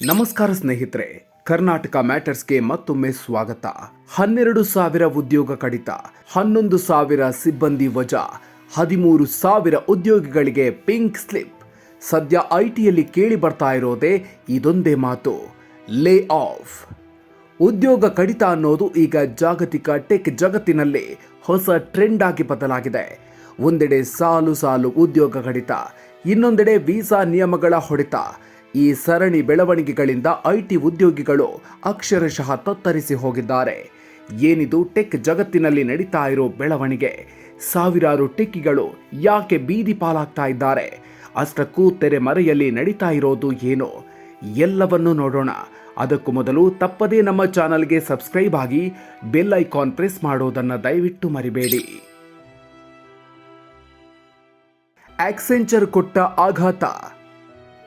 ನಮಸ್ಕಾರ ಸ್ನೇಹಿತರೆ, ಕರ್ನಾಟಕ ಮ್ಯಾಟರ್ಸ್ಗೆ ಮತ್ತೊಮ್ಮೆ ಸ್ವಾಗತ. ಹನ್ನೆರಡು ಸಾವಿರ ಉದ್ಯೋಗ ಕಡಿತ, ಹನ್ನೊಂದು ಸಾವಿರ ಸಿಬ್ಬಂದಿ ವಜಾ, ಹದಿಮೂರು ಸಾವಿರ ಉದ್ಯೋಗಿಗಳಿಗೆ ಪಿಂಕ್ ಸ್ಲಿಪ್. ಸದ್ಯ ಐಟಿಯಲ್ಲಿ ಕೇಳಿ ಬರ್ತಾ ಇರೋದೇ ಇದೊಂದೇ ಮಾತು, ಲೇ ಆಫ್. ಉದ್ಯೋಗ ಕಡಿತ ಅನ್ನೋದು ಈಗ ಜಾಗತಿಕ ಟೆಕ್ ಜಗತ್ತಿನಲ್ಲಿ ಹೊಸ ಟ್ರೆಂಡ್ ಆಗಿ ಬದಲಾಗಿದೆ. ಒಂದೆಡೆ ಸಾಲು ಸಾಲು ಉದ್ಯೋಗ ಕಡಿತ, ಇನ್ನೊಂದೆಡೆ ವೀಸಾ ನಿಯಮಗಳ ಹೊಡೆತ ಈ ಸರಣಿ ಬೆಳವಣಿಗೆಗಳಿಂದ ಐಟಿ ಉದ್ಯೋಗಿಗಳು ಅಕ್ಷರಶಃ ತತ್ತರಿಸಿ ಹೋಗಿದ್ದಾರೆ. ಏನಿದು ಟೆಕ್ ಜಗತ್ತಿನಲ್ಲಿ ನಡೀತಾ ಇರೋ ಬೆಳವಣಿಗೆ? ಸಾವಿರಾರು ಟೆಕ್ಕಿಗಳು ಯಾಕೆ ಬೀದಿ ಪಾಲಾಗ್ತಾ ಇದ್ದಾರೆ? ಅಷ್ಟಕ್ಕೂ ತೆರೆಮರೆಯಲ್ಲಿ ನಡೀತಾ ಇರೋದು ಏನು? ಎಲ್ಲವನ್ನೂ ನೋಡೋಣ. ಅದಕ್ಕೂ ಮೊದಲು ತಪ್ಪದೇ ನಮ್ಮ ಚಾನಲ್ಗೆ ಸಬ್ಸ್ಕ್ರೈಬ್ ಆಗಿ ಬೆಲ್ ಐಕಾನ್ ಪ್ರೆಸ್ ಮಾಡೋದನ್ನು ದಯವಿಟ್ಟು ಮರಿಬೇಡಿ. ಆಕ್ಸೆಂಚರ್ ಕೊಟ್ಟ ಆಘಾತ.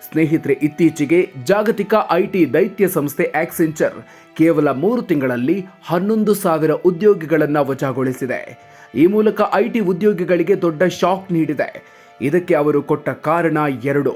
ಸ್ನೇಹಿತರೆ, ಇತ್ತೀಚೆಗೆ ಜಾಗತಿಕ ಐಟಿ ದೈತ್ಯ ಸಂಸ್ಥೆ ಆಕ್ಸೆಂಚರ್ ಕೇವಲ ಮೂರು ತಿಂಗಳಲ್ಲಿ ಹನ್ನೊಂದು ಸಾವಿರ ಉದ್ಯೋಗಿಗಳನ್ನು ವಜಾಗೊಳಿಸಿದೆ. ಈ ಮೂಲಕ ಐಟಿ ಉದ್ಯೋಗಿಗಳಿಗೆ ದೊಡ್ಡ ಶಾಕ್ ನೀಡಿದೆ. ಇದಕ್ಕೆ ಅವರು ಕೊಟ್ಟ ಕಾರಣ ಎರಡು.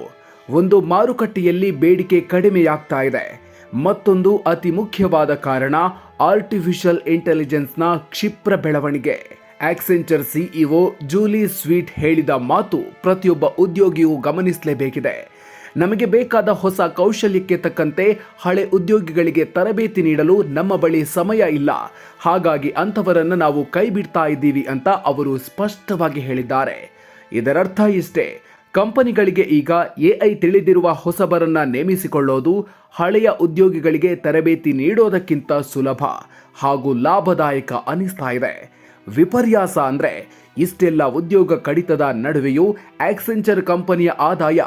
ಒಂದು, ಮಾರುಕಟ್ಟೆಯಲ್ಲಿ ಬೇಡಿಕೆ ಕಡಿಮೆಯಾಗ್ತಾ ಇದೆ. ಮತ್ತೊಂದು, ಅತಿ ಮುಖ್ಯವಾದ ಕಾರಣ ಆರ್ಟಿಫಿಷಿಯಲ್ ಇಂಟೆಲಿಜೆನ್ಸ್ನ ಕ್ಷಿಪ್ರ ಬೆಳವಣಿಗೆ. ಆಕ್ಸೆಂಚರ್ ಸಿಇಒ ಜೂಲಿ ಸ್ವೀಟ್ ಹೇಳಿದ ಮಾತು ಪ್ರತಿಯೊಬ್ಬ ಉದ್ಯೋಗಿಯೂ ಗಮನಿಸಲೇಬೇಕಿದೆ. ನಮಗೆ ಬೇಕಾದ ಹೊಸ ಕೌಶಲ್ಯಕ್ಕೆ ತಕ್ಕಂತೆ ಹಳೆ ಉದ್ಯೋಗಿಗಳಿಗೆ ತರಬೇತಿ ನೀಡಲು ನಮ್ಮ ಬಳಿ ಸಮಯ ಇಲ್ಲ. ಹಾಗಾಗಿ ಅಂಥವರನ್ನು ನಾವು ಕೈ ಬಿಡ್ತಾ ಇದ್ದೀವಿ ಅಂತ ಅವರು ಸ್ಪಷ್ಟವಾಗಿ ಹೇಳಿದ್ದಾರೆ. ಇದರರ್ಥ ಇಷ್ಟೇ, ಕಂಪನಿಗಳಿಗೆ ಈಗ ಎಐ ತಿಳಿದಿರುವ ಹೊಸಬರನ್ನ ನೇಮಿಸಿಕೊಳ್ಳೋದು ಹಳೆಯ ಉದ್ಯೋಗಿಗಳಿಗೆ ತರಬೇತಿ ನೀಡೋದಕ್ಕಿಂತ ಸುಲಭ ಹಾಗೂ ಲಾಭದಾಯಕ ಅನಿಸ್ತಾ ಇದೆ. ವಿಪರ್ಯಾಸ ಅಂದ್ರೆ ಇಷ್ಟೆಲ್ಲ ಉದ್ಯೋಗ ಕಡಿತದ ನಡುವೆಯೂ ಆಕ್ಸೆಂಚರ್ ಕಂಪನಿಯ ಆದಾಯ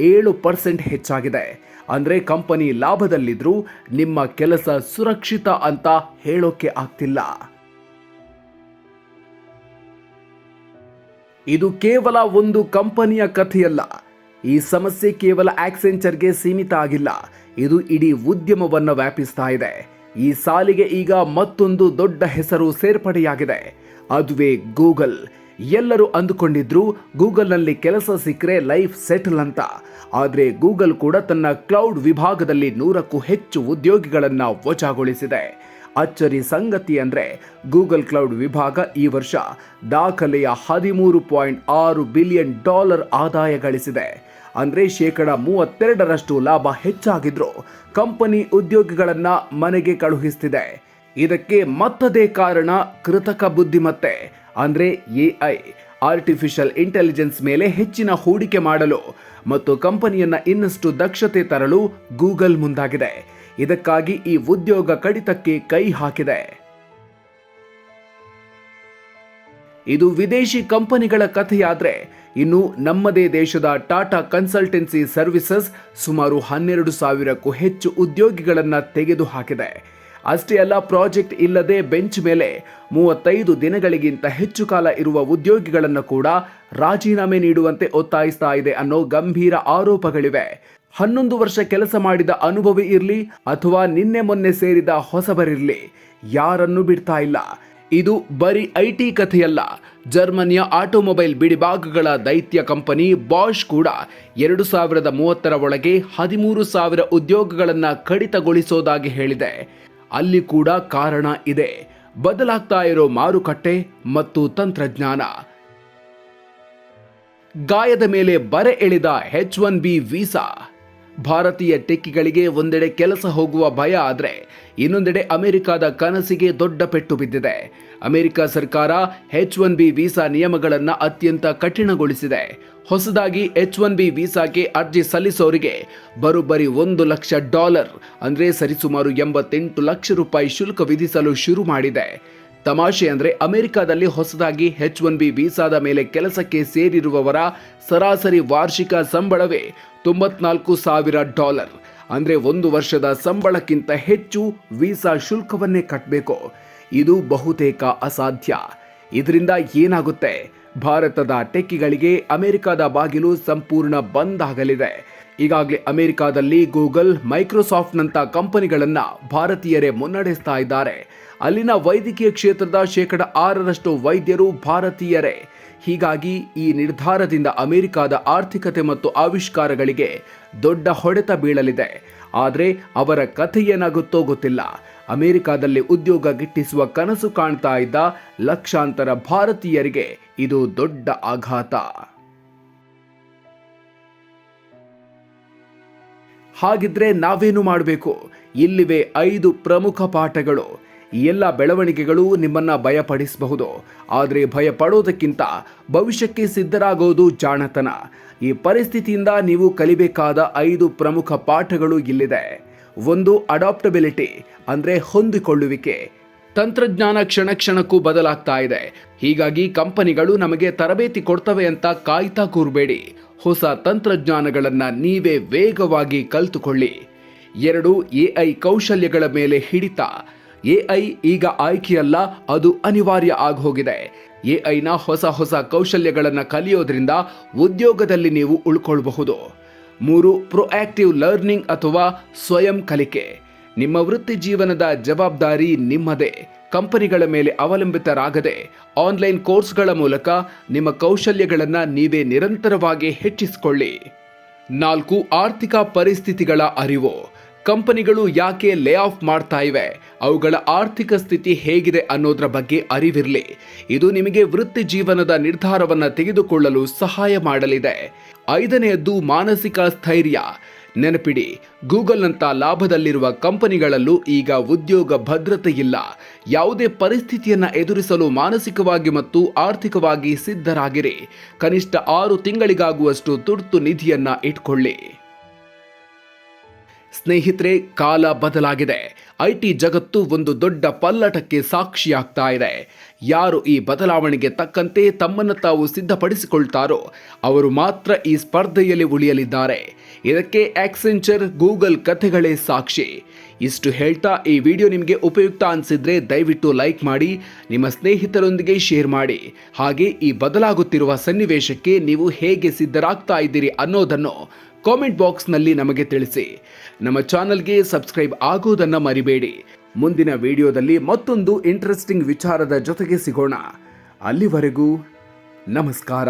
ಏಳು ಪರ್ಸೆಂಟ್ ಹೆಚ್ಚಾಗಿದೆ. ಅಂದ್ರೆ ಕಂಪನಿ ಲಾಭದಲ್ಲಿದ್ದರೂ ನಿಮ್ಮ ಕೆಲಸ ಸುರಕ್ಷಿತ ಅಂತ ಹೇಳೋಕೆ ಆಗ್ತಿಲ್ಲ. ಇದು ಕೇವಲ ಒಂದು ಕಂಪನಿಯ ಕಥೆಯಲ್ಲ. ಈ ಸಮಸ್ಯೆ ಕೇವಲ ಆಕ್ಸೆಂಚರ್ಗೆ ಸೀಮಿತ ಆಗಿಲ್ಲ. ಇದು ಇಡೀ ಉದ್ಯಮವನ್ನು ವ್ಯಾಪಿಸ್ತಾ ಇದೆ. ಈ ಸಾಲಿಗೆ ಈಗ ಮತ್ತೊಂದು ದೊಡ್ಡ ಹೆಸರು ಸೇರ್ಪಡೆಯಾಗಿದೆ. ಅದುವೇ ಗೂಗಲ್. ಎಲ್ಲರೂ ಅಂದುಕೊಂಡಿದ್ರು ಗೂಗಲ್ನಲ್ಲಿ ಕೆಲಸ ಸಿಕ್ಕರೆ ಲೈಫ್ ಸೆಟಲ್ ಅಂತ. ಆದರೆ ಗೂಗಲ್ ಕೂಡ ತನ್ನ ಕ್ಲೌಡ್ ವಿಭಾಗದಲ್ಲಿ ನೂರಕ್ಕೂ ಹೆಚ್ಚು ಉದ್ಯೋಗಿಗಳನ್ನು ವಜಾಗೊಳಿಸಿದೆ. ಅಚ್ಚರಿ ಸಂಗತಿ ಅಂದ್ರೆ ಗೂಗಲ್ ಕ್ಲೌಡ್ ವಿಭಾಗ ಈ ವರ್ಷ ದಾಖಲೆಯ ಹದಿಮೂರು ಪಾಯಿಂಟ್ ಆರು ಬಿಲಿಯನ್ ಡಾಲರ್ ಆದಾಯ ಗಳಿಸಿದೆ. ಅಂದ್ರೆ ಶೇಕಡ ಮೂವತ್ತೆರಡರಷ್ಟು ಲಾಭ ಹೆಚ್ಚಾಗಿದ್ರು. ಕಂಪನಿ ಉದ್ಯೋಗಿಗಳನ್ನು ಮನೆಗೆ ಕಳುಹಿಸ್ತಿದೆ. ಇದಕ್ಕೆ ಮತ್ತದೇ ಕಾರಣ ಕೃತಕ ಬುದ್ಧಿಮತ್ತೆ, ಅಂದ್ರೆ ಎಐ ಆರ್ಟಿಫಿಷಿಯಲ್ ಇಂಟೆಲಿಜೆನ್ಸ್ ಮೇಲೆ ಹೆಚ್ಚಿನ ಹೂಡಿಕೆ ಮಾಡಲು ಮತ್ತು ಕಂಪನಿಯನ್ನ ಇನ್ನಷ್ಟು ದಕ್ಷತೆ ತರಲು ಗೂಗಲ್ ಮುಂದಾಗಿದೆ. ಇದಕ್ಕಾಗಿ ಈ ಉದ್ಯೋಗ ಕಡಿತಕ್ಕೆ ಕೈ ಹಾಕಿದೆ. ಇದು ವಿದೇಶಿ ಕಂಪನಿಗಳ ಕಥೆಯಾದ್ರೆ, ಇನ್ನು ನಮ್ಮದೇ ದೇಶದ ಟಾಟಾ ಕನ್ಸಲ್ಟೆನ್ಸಿ ಸರ್ವಿಸಸ್ ಸುಮಾರು ಹನ್ನೆರಡು ಸಾವಿರಕ್ಕೂ ಹೆಚ್ಚು ಉದ್ಯೋಗಿಗಳನ್ನ ತೆಗೆದುಹಾಕಿದೆ. ಅಷ್ಟೇ ಅಲ್ಲ, ಪ್ರಾಜೆಕ್ಟ್ ಇಲ್ಲದೆ ಬೆಂಚ್ ಮೇಲೆ ಮೂವತ್ತೈದು ದಿನಗಳಿಗಿಂತ ಹೆಚ್ಚು ಕಾಲ ಇರುವ ಉದ್ಯೋಗಿಗಳನ್ನು ಕೂಡ ರಾಜೀನಾಮೆ ನೀಡುವಂತೆ ಒತ್ತಾಯಿಸ್ತಾ ಇದೆ ಅನ್ನೋ ಗಂಭೀರ ಆರೋಪಗಳಿವೆ. ಹನ್ನೊಂದು ವರ್ಷ ಕೆಲಸ ಮಾಡಿದ ಅನುಭವಿ ಇರಲಿ ಅಥವಾ ನಿನ್ನೆ ಮೊನ್ನೆ ಸೇರಿದ ಹೊಸಬರಿರಲಿ, ಯಾರನ್ನು ಬಿಡ್ತಾ ಇಲ್ಲ. ಇದು ಬರೀ ಐಟಿ ಕಥೆಯಲ್ಲ. ಜರ್ಮನಿಯ ಆಟೋಮೊಬೈಲ್ ಬಿಡಿಭಾಗಗಳ ದೈತ್ಯ ಕಂಪನಿ ಬಾಷ್ ಕೂಡ ಎರಡು ಸಾವಿರದ ಮೂವತ್ತರ ಒಳಗೆ ಹದಿಮೂರು ಸಾವಿರ ಉದ್ಯೋಗಗಳನ್ನು ಕಡಿತಗೊಳಿಸೋದಾಗಿ ಹೇಳಿದೆ. ಅಲ್ಲಿ ಕೂಡ ಕಾರಣ ಇದೆ. ಬದಲಾಗ್ತಾ ಇರೋ ಮಾರುಕಟ್ಟೆ ಮತ್ತು ತಂತ್ರಜ್ಞಾನ. ಗಾಯದ ಮೇಲೆ ಬರೆ ಎಳೆದ ಹೆಚ್ ಒನ್ ಬಿ ವೀಸಾ ಭಾರತೀಯ ಟೆಕ್ಕಿಗಳಿಗೆ ಒಂದೆಡೆ ಕೆಲಸ ಹೋಗುವ ಭಯ ಆದರೆ ಇನ್ನೊಂದೆಡೆ ಅಮೆರಿಕದ ಕನಸಿಗೆ ದೊಡ್ಡ ಪೆಟ್ಟು ಬಿದ್ದಿದೆ. ಅಮೆರಿಕ ಸರ್ಕಾರ ಎಚ್ ಒನ್ ಬಿ ವೀಸಾ ನಿಯಮಗಳನ್ನು ಅತ್ಯಂತ ಕಠಿಣಗೊಳಿಸಿದೆ. ಹೊಸದಾಗಿ ಎಚ್ ಒನ್ ಬಿ ವೀಸಾಗೆ ಅರ್ಜಿ ಸಲ್ಲಿಸೋರಿಗೆ ಬರೋಬ್ಬರಿ ಒಂದು ಲಕ್ಷ ಡಾಲರ್, ಅಂದರೆ ಸರಿಸುಮಾರು ಎಂಬತ್ತೆಂಟು ಲಕ್ಷ ರೂಪಾಯಿ ಶುಲ್ಕ ವಿಧಿಸಲು ಶುರು ಮಾಡಿದೆ. ತಮಾಷೆ ಅಂದರೆ ಅಮೆರಿಕದಲ್ಲಿ ಹೊಸದಾಗಿ ಹೆಚ್ ಒನ್ ಬಿ ವೀಸಾದ ಮೇಲೆ ಕೆಲಸಕ್ಕೆ ಸೇರಿರುವವರ ಸರಾಸರಿ ವಾರ್ಷಿಕ ಸಂಬಳವೇ ತೊಂಬತ್ನಾಲ್ಕು ಸಾವಿರ ಡಾಲರ್. ಅಂದರೆ ಒಂದು ವರ್ಷದ ಸಂಬಳಕ್ಕಿಂತ ಹೆಚ್ಚು ವೀಸಾ ಶುಲ್ಕವನ್ನೇ ಕಟ್ಟಬೇಕು ಇದು ಬಹುತೇಕ ಅಸಾಧ್ಯ. ಇದರಿಂದ ಏನಾಗುತ್ತೆ? ಭಾರತದ ಟೆಕ್ಕಿಗಳಿಗೆ ಅಮೆರಿಕದ ಬಾಗಿಲು ಸಂಪೂರ್ಣ ಬಂದ್ ಆಗಲಿದೆ. ಈಗಾಗಲೇ ಅಮೆರಿಕಾದಲ್ಲಿ ಗೂಗಲ್, ಮೈಕ್ರೋಸಾಫ್ಟ್ನಂಥ ಕಂಪನಿಗಳನ್ನು ಭಾರತೀಯರೇ ಮುನ್ನಡೆಸ್ತಾ ಇದ್ದಾರೆ. ಅಲ್ಲಿನ ವೈದ್ಯಕೀಯ ಕ್ಷೇತ್ರದ ಶೇಕಡ ಆರರಷ್ಟು ವೈದ್ಯರು ಭಾರತೀಯರೇ. ಹೀಗಾಗಿ ಈ ನಿರ್ಧಾರದಿಂದ ಅಮೆರಿಕದ ಆರ್ಥಿಕತೆ ಮತ್ತು ಆವಿಷ್ಕಾರಗಳಿಗೆ ದೊಡ್ಡ ಹೊಡೆತ ಬೀಳಲಿದೆ. ಆದರೆ ಅವರ ಕಥೆ ಏನಾಗುತ್ತೋ ಗೊತ್ತಿಲ್ಲ. ಅಮೆರಿಕಾದಲ್ಲಿ ಉದ್ಯೋಗ ಗಿಟ್ಟಿಸುವ ಕನಸು ಕಾಣ್ತಾ ಇದ್ದ ಲಕ್ಷಾಂತರ ಭಾರತೀಯರಿಗೆ ಇದು ದೊಡ್ಡ ಆಘಾತ. ಹಾಗಿದ್ರೆ ನಾವೇನು ಮಾಡಬೇಕು? ಇಲ್ಲಿವೆ ಐದು ಪ್ರಮುಖ ಪಾಠಗಳು. ಈ ಎಲ್ಲ ಬೆಳವಣಿಗೆಗಳು ನಿಮ್ಮನ್ನ ಭಯಪಡಿಸಬಹುದು. ಆದರೆ ಭಯ ಪಡೋದಕ್ಕಿಂತ ಭವಿಷ್ಯಕ್ಕೆ ಸಿದ್ಧರಾಗೋದು ಜಾಣತನ. ಈ ಪರಿಸ್ಥಿತಿಯಿಂದ ನೀವು ಕಲಿಬೇಕಾದ ಐದು ಪ್ರಮುಖ ಪಾಠಗಳು ಇಲ್ಲಿದೆ. ಒಂದು ಅಡಾಪ್ಟಬಿಲಿಟಿ, ಅಂದರೆ ಹೊಂದಿಕೊಳ್ಳುವಿಕೆ. ತಂತ್ರಜ್ಞಾನ ಕ್ಷಣ ಕ್ಷಣಕ್ಕೂ ಬದಲಾಗ್ತಾ ಇದೆ. ಹೀಗಾಗಿ ಕಂಪನಿಗಳು ನಮಗೆ ತರಬೇತಿ ಕೊಡ್ತವೆ ಅಂತ ಕಾಯ್ತಾ ಕೂರಬೇಡಿ. ಹೊಸ ತಂತ್ರಜ್ಞಾನಗಳನ್ನು ನೀವೇ ವೇಗವಾಗಿ ಕಲಿತುಕೊಳ್ಳಿ. ಎರಡು ಎಐ ಕೌಶಲ್ಯಗಳ ಮೇಲೆ ಹಿಡಿತ. ಎಐ ಈಗ ಆಯ್ಕೆಯಲ್ಲ, ಅದು ಅನಿವಾರ್ಯ ಆಗೋಗಿದೆ. ಎಐನ ಹೊಸ ಹೊಸ ಕೌಶಲ್ಯಗಳನ್ನು ಕಲಿಯೋದ್ರಿಂದ ಉದ್ಯೋಗದಲ್ಲಿ ನೀವು ಉಳ್ಕೊಳ್ಬಹುದು. ಮೂರು ಪ್ರೊಆಕ್ಟಿವ್ ಲರ್ನಿಂಗ್ ಅಥವಾ ಸ್ವಯಂ ಕಲಿಕೆ. ನಿಮ್ಮ ವೃತ್ತಿ ಜೀವನದ ಜವಾಬ್ದಾರಿ ನಿಮ್ಮದೇ. ಕಂಪನಿಗಳ ಮೇಲೆ ಅವಲಂಬಿತರಾಗದೆ ಆನ್ಲೈನ್ ಕೋರ್ಸ್ಗಳ ಮೂಲಕ ನಿಮ್ಮ ಕೌಶಲ್ಯಗಳನ್ನು ನೀವೇ ನಿರಂತರವಾಗಿ ಹೆಚ್ಚಿಸಿಕೊಳ್ಳಿ. ನಾಲ್ಕು, ಆರ್ಥಿಕ ಪರಿಸ್ಥಿತಿಗಳ ಅರಿವು. ಕಂಪನಿಗಳು ಯಾಕೆ ಲೇ ಆಫ್ ಮಾಡ್ತಾ ಇವೆ? ಅವುಗಳ ಆರ್ಥಿಕ ಸ್ಥಿತಿ ಹೇಗಿದೆ ಅನ್ನೋದ್ರ ಬಗ್ಗೆ ಅರಿವಿರಲಿ. ಇದು ನಿಮಗೆ ವೃತ್ತಿ ಜೀವನದ ನಿರ್ಧಾರವನ್ನು ತೆಗೆದುಕೊಳ್ಳಲು ಸಹಾಯ ಮಾಡಲಿದೆ. ಐದನೆಯದ್ದು ಮಾನಸಿಕ ಸ್ಥೈರ್ಯ. ನೆನಪಿಡಿ, ಗೂಗಲ್ನಂಥ ಲಾಭದಲ್ಲಿರುವ ಕಂಪನಿಗಳಲ್ಲೂ ಈಗ ಉದ್ಯೋಗ ಭದ್ರತೆ ಇಲ್ಲ. ಯಾವುದೇ ಪರಿಸ್ಥಿತಿಯನ್ನು ಎದುರಿಸಲು ಮಾನಸಿಕವಾಗಿ ಮತ್ತು ಆರ್ಥಿಕವಾಗಿ ಸಿದ್ಧರಾಗಿರಿ. ಕನಿಷ್ಠ ಆರು ತಿಂಗಳಿಗಾಗುವಷ್ಟು ತುರ್ತು ನಿಧಿಯನ್ನು ಇಟ್ಕೊಳ್ಳಿ. ಸ್ನೇಹಿತರೆ, ಕಾಲ ಬದಲಾಗಿದೆ. ಐಟಿ ಜಗತ್ತು ಒಂದು ದೊಡ್ಡ ಪಲ್ಲಟಕ್ಕೆ ಸಾಕ್ಷಿಯಾಗ್ತಾ ಇದೆ. ಯಾರು ಈ ಬದಲಾವಣೆಗೆ ತಕ್ಕಂತೆ ತಮ್ಮನ್ನು ತಾವು ಸಿದ್ಧಪಡಿಸಿಕೊಳ್ತಾರೋ, ಅವರು ಮಾತ್ರ ಈ ಸ್ಪರ್ಧೆಯಲ್ಲಿ ಉಳಿಯಲಿದ್ದಾರೆ. ಇದಕ್ಕೆ ಆಕ್ಸೆಂಚರ್ ಗೂಗಲ್ ಕಥೆಗಳೇ ಸಾಕ್ಷಿ. ಇಷ್ಟು ಹೇಳ್ತಾ ಈ ವಿಡಿಯೋ ನಿಮಗೆ ಉಪಯುಕ್ತ ಅನಿಸಿದ್ರೆ ದಯವಿಟ್ಟು ಲೈಕ್ ಮಾಡಿ, ನಿಮ್ಮ ಸ್ನೇಹಿತರೊಂದಿಗೆ ಶೇರ್ ಮಾಡಿ. ಹಾಗೆ ಈ ಬದಲಾಗುತ್ತಿರುವ ಸನ್ನಿವೇಶಕ್ಕೆ ನೀವು ಹೇಗೆ ಸಿದ್ಧರಾಗ್ತಾ ಇದ್ದೀರಿ ಅನ್ನೋದನ್ನು ಕಾಮೆಂಟ್ ಬಾಕ್ಸ್ನಲ್ಲಿ ನಮಗೆ ತಿಳಿಸಿ. ನಮ್ಮ ಚಾನಲ್ಗೆ ಸಬ್ಸ್ಕ್ರೈಬ್ ಆಗೋದನ್ನು ಮರಿಬೇಡಿ. ಮುಂದಿನ ವಿಡಿಯೋದಲ್ಲಿ ಮತ್ತೊಂದು ಇಂಟ್ರೆಸ್ಟಿಂಗ್ ವಿಚಾರದ ಜೊತೆಗೆ ಸಿಗೋಣ. ಅಲ್ಲಿವರೆಗೂ ನಮಸ್ಕಾರ.